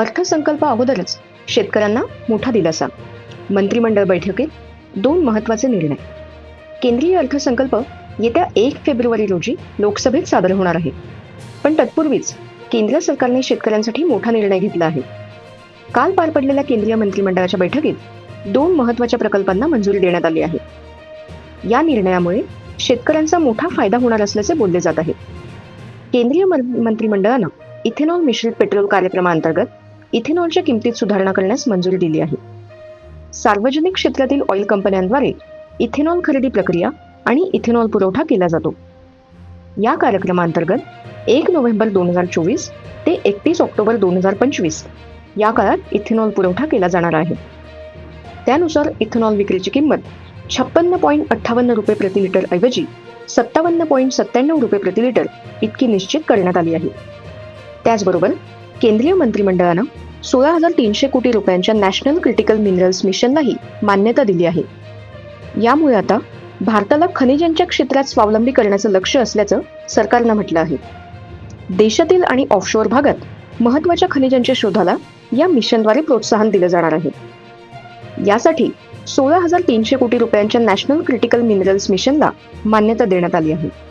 अर्थसंकल्प अगोदरच शेतकऱ्यांना मोठा दिलासा. मंत्रिमंडळ बैठकीत दोन महत्त्वाचे निर्णय. केंद्रीय अर्थसंकल्प येत्या एक फेब्रुवारी रोजी लोकसभेत सादर होणार आहे. पण तत्पूर्वीच केंद्र सरकारने शेतकऱ्यांसाठी मोठा निर्णय घेतला आहे. काल पार पडलेल्या केंद्रीय मंत्रिमंडळाच्या बैठकीत दोन महत्त्वाच्या प्रकल्पांना मंजुरी देण्यात आली आहे. या निर्णयामुळे शेतकऱ्यांचा मोठा फायदा होणार असल्याचे बोलले जात आहे. केंद्रीय मंत्रिमंडळानं इथेनॉल मिश्रित पेट्रोल कार्यक्रमाअंतर्गत इथेनॉलच्या किमतीत सुधारणा करण्यास मंजुरी दिली आहे. सार्वजनिक क्षेत्रातील ऑइल कंपन्यांद्वारे इथेनॉल खरेदी प्रक्रिया आणि इथेनॉल पुरवठा केला जातो. या कार्यक्रमांतर्गत एक नोव्हेंबर दोन हजार चोवीस ते एकतीस ऑक्टोबर दोन हजार पंचवीस या काळात इथेनॉल पुरवठा केला जाणार आहे. त्यानुसार इथेनॉल विक्रीची किंमत छप्पन्न पॉईंट अठ्ठावन्न रुपये प्रति लिटर ऐवजी सत्तावन्न पॉईंट सत्त्याण्णव रुपये प्रति लिटर इतकी निश्चित करण्यात आली आहे. त्याचबरोबर केंद्रीय मंत्रिमंडळानं सोळा हजार तीनशे कोटी रुपयांच्या नॅशनल क्रिटिकल मिनरल्स मिशनलाही मान्यता दिली आहे. यामुळे आता भारताला खनिजांच्या क्षेत्रात स्वावलंबी करण्याचं लक्ष असल्याचं सरकारनं म्हटलं आहे. देशातील आणि ऑफशोअर भागात महत्त्वाच्या खनिजांच्या शोधाला या मिशनद्वारे प्रोत्साहन दिलं जाणार आहे. यासाठी सोळा हजार तीनशे कोटी रुपयांच्या नॅशनल क्रिटिकल मिनरल्स मिशनला मान्यता देण्यात आली आहे.